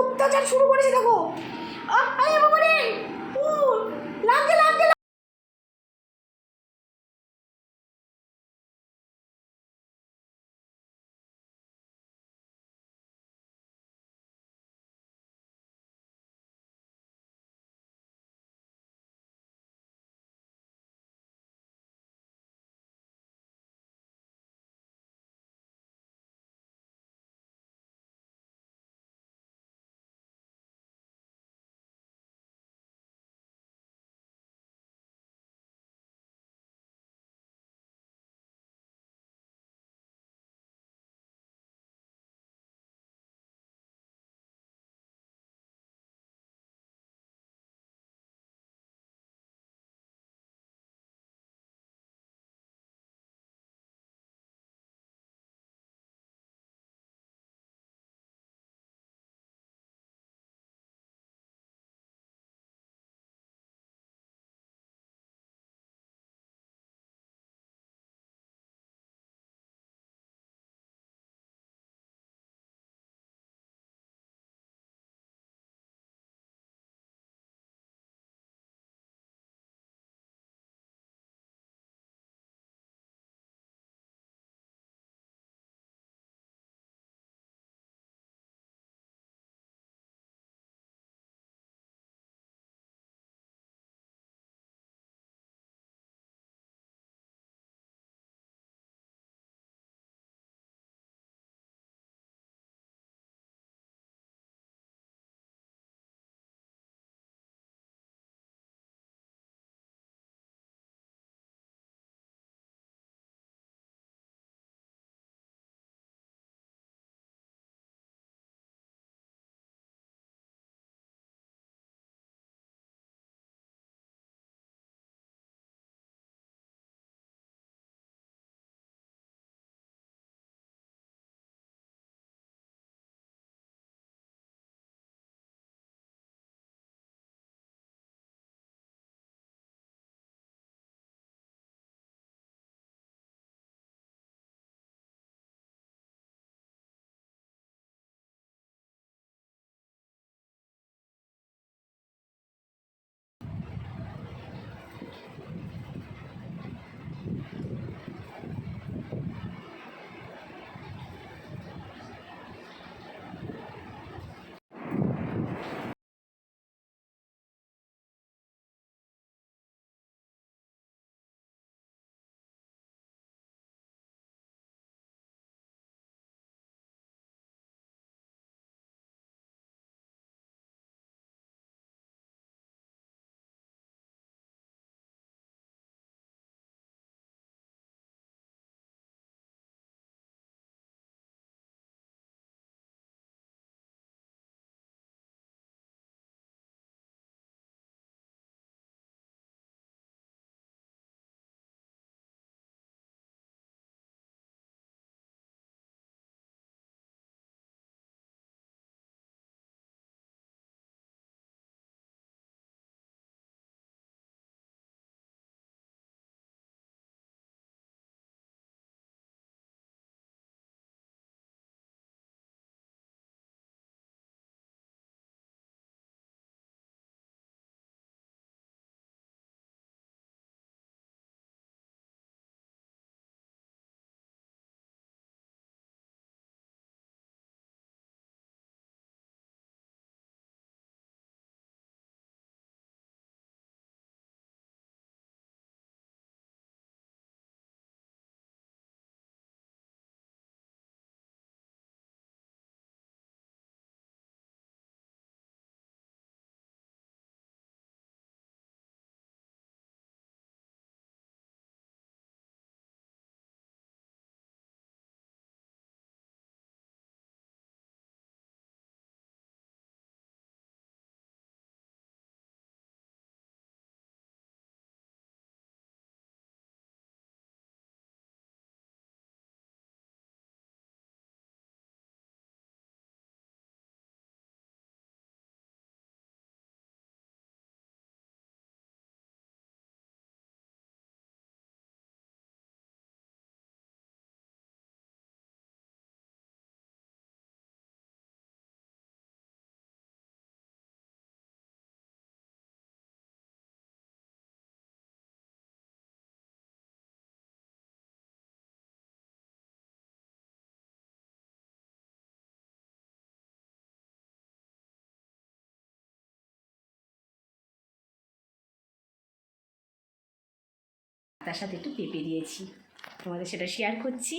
অত্যাচার শুরু করেছে দেখো। আরে তার সাথে একটু পেঁপে দিয়েছি। তোমাদের সেটা শেয়ার করছি।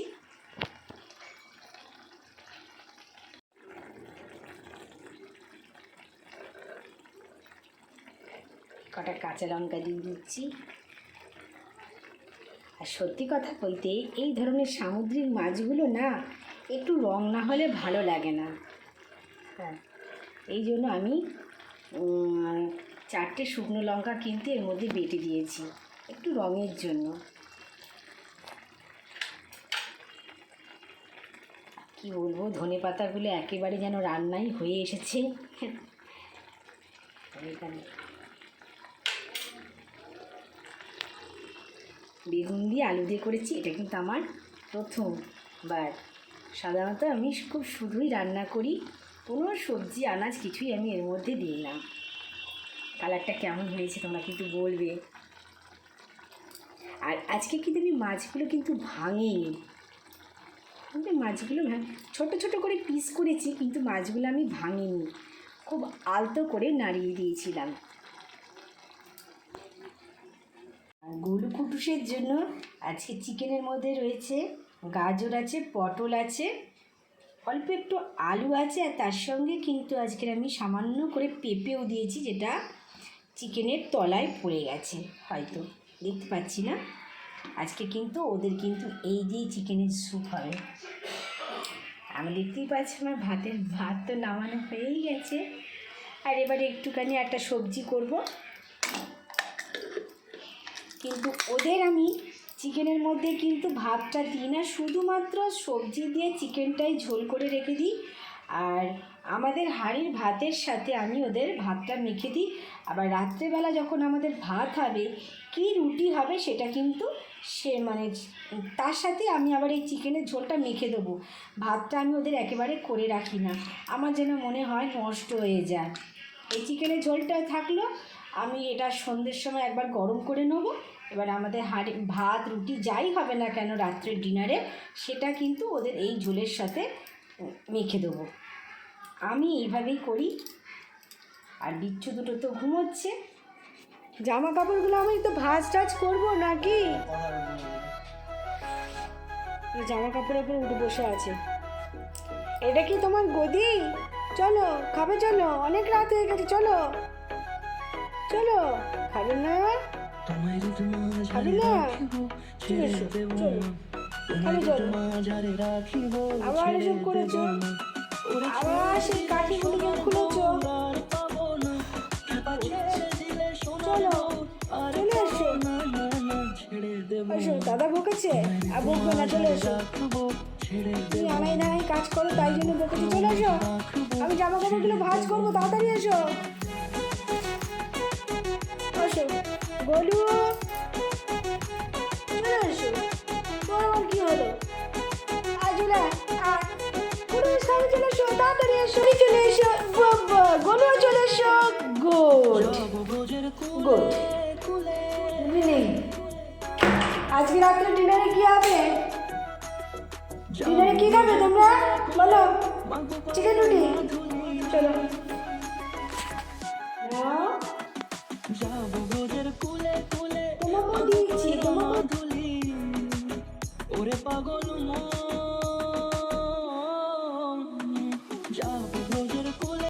কটা কাঁচা লঙ্কা দিয়ে দিচ্ছি। আর সত্যি কথা বলতে, এই ধরনের সামুদ্রিক মাছগুলো না, একটু রং না হলে ভালো লাগে না। হ্যাঁ এই জন্য আমি চারটে শুকনো লঙ্কা কিনতে এর মধ্যে বেটে দিয়েছি। একটু রঙের জন্য। কি বলব, ধনে পাতাগুলো একেবারে যেন রান্নাই হয়ে এসেছে। বেগুন দিয়ে আলু দিয়ে করেছি, এটা কিন্তু আমার প্রথমবার। সাধারণত আমি খুব শুধুই রান্না করি, কোনো সবজি আনাজ কিছুই আমি এর মধ্যে দিই না। কালারটা কেমন হয়েছে তোমরা কিন্তু বলবে। আর আজকে কিন্তু আমি মাছগুলো কিন্তু ভাঙিনি। মাছগুলো ভাঙ- ছোট ছোট করে পিস করেছি, কিন্তু মাছগুলো আমি ভাঙিনি। খুব আলতো করে নাড়িয়ে দিয়েছিলাম। গোলু কুটুসের জন্য আজকে চিকেনের মধ্যে রয়েছে গাজর আছে, পটল আছে, অল্প একটু আলু আছে, আর তার সঙ্গে কিন্তু আজকের আমি সামান্য করে পেঁপেও দিয়েছি, যেটা চিকেনের তলায় পড়ে গেছে, হয়তো। দেখতে পাচ্ছি না। আজকে কিন্তু ওদের কিন্তু এই দিয়েই চিকেনের স্যুপ হবে। আমি দেখতেই পাচ্ছি আমার ভাতের ভাত তো নামানো হয়েই গেছে। আর এবারে একটুখানি একটা সবজি করব। কিন্তু ওদের আমি চিকেনের মধ্যে কিন্তু ভাতটা দিই না। শুধুমাত্র সবজি দিয়ে চিকেনটাই ঝোল করে রেখে দিই। আর আমাদের হাঁড়ির ভাতের সাথে আমি ওদের ভাতটা মেখে দিই। আবার রাত্রেবেলা যখন আমাদের ভাত হবে, কী রুটি হবে সেটা কিন্তু সে মানে তার সাথে আমি আবার এই চিকেনের ঝোলটা মেখে দেবো। ভাতটা আমি ওদের একেবারে করে রাখি না। আমার যেন মনে হয় নষ্ট হয়ে যায়। এই চিকেনের ঝোলটা থাকল, আমি এটা সন্ধ্যের সময় একবার গরম করে নেব। এবার আমাদের হাঁড়ি, ভাত, রুটি যাই হবে না কেন রাত্রের ডিনারে, সেটা কিন্তু ওদের এই ঝোলের সাথে মেখে দেবো। আমি এইভাবেই করি। আর বিচ্ছু দুটো তো ঘুমোচ্ছে। জামা কাপড়গুলো আমি তো ভাজ টাজ করব নাকি? জামা কাপড়ের উপর উঠে বসে আছে। এটা কি তোমার গদি? চলো খাবে চলো অনেক রাত হয়ে গেছে চলো। চলো খাবে না? খাবে না? ঠিক আছে চলো। আবার এসব করেছ? আবার সেই কাঠিগুলিকে খুলেছো। চলো, চলে এসো। দাদা বকেছে, আর বকবে না, চলে এসো। তুমি আনাই দানাই কাজ করো, তাই জন্য বকেছি, চলে এসো। আমি জামা কাপড়গুলো ভাঁজ করব, তাড়াতাড়ি এসো। এসো। গোলু সামনে চলে এসো তাড়াতাড়ি এসো চলে এসো। বাবা গোলু চলে এসো। গুড গুড ইভিনিং আজকে রাত্রে ডিনারে কি হবে? ডিনারে কি খাবে তোমরা? বলো। চিকেন রুটি